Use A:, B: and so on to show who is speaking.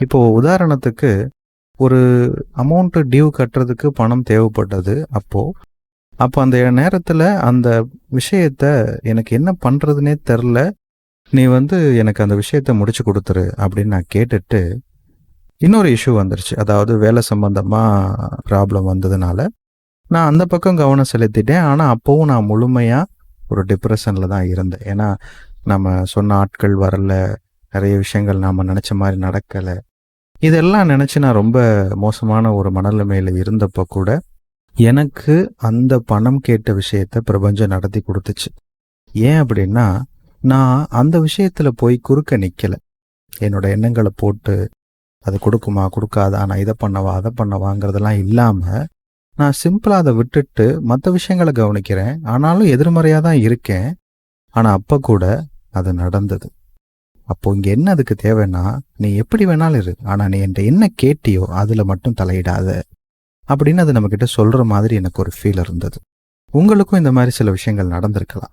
A: இப்போ உதாரணத்துக்கு ஒரு அமௌண்ட்டு டியூ கட்டுறதுக்கு பணம் தேவைப்பட்டது அப்போது அப்போ அந்த நேரத்தில் அந்த விஷயத்த எனக்கு என்ன பண்ணுறதுனே தெரில நீ வந்து எனக்கு அந்த விஷயத்த முடிச்சு கொடுத்துரு அப்படின்னு நான் கேட்டுட்டு இன்னொரு இஷ்யூ வந்துருச்சு. அதாவது வேலை சம்பந்தமாக ப்ராப்ளம் வந்ததுனால நான் அந்த பக்கம் கவனம் செலுத்திட்டேன். ஆனால் அப்போவும் நான் முழுமையாக ஒரு டிப்ரெஷனில் தான் இருந்தேன். ஏன்னா நம்ம சொன்ன ஆட்கள் வரல நிறைய விஷயங்கள் நாம் நினச்ச மாதிரி நடக்கலை. இதெல்லாம் நினச்சி நான் ரொம்ப மோசமான ஒரு மனநிலைமையில் இருந்தப்போ கூட எனக்கு அந்த பணம் கேட்ட விஷயத்த பிரபஞ்சம் நடத்தி கொடுத்துச்சு. ஏன் அப்படின்னா நான் அந்த விஷயத்தில் போய் குறுக்க நிற்கலை என்னோட எண்ணங்களை போட்டு அது கொடுக்குமா? கொடுக்காதா? நான் இதை பண்ணவா? அதை பண்ணவாங்கிறதெல்லாம் இல்லாமல் நான் சிம்பிளாக அதை விட்டுட்டு மற்ற விஷயங்களை கவனிக்கிறேன். ஆனாலும் எதிர்மறையாக தான் இருக்கேன். ஆனால் அப்போ கூட அது நடந்தது. அப்போ இங்கே என்ன அதுக்கு தேவைன்னா நீ எப்படி வேணாலும் இரு. ஆனால் நீ என்கிட்ட என்ன கேட்டியோ அதில் மட்டும் தலையிடாத. அப்படின்னு அது நம்ம கிட்ட சொல்கிற மாதிரி எனக்கு ஒரு ஃபீல் இருந்தது. உங்களுக்கும் இந்த மாதிரி சில விஷயங்கள் நடந்திருக்கலாம்.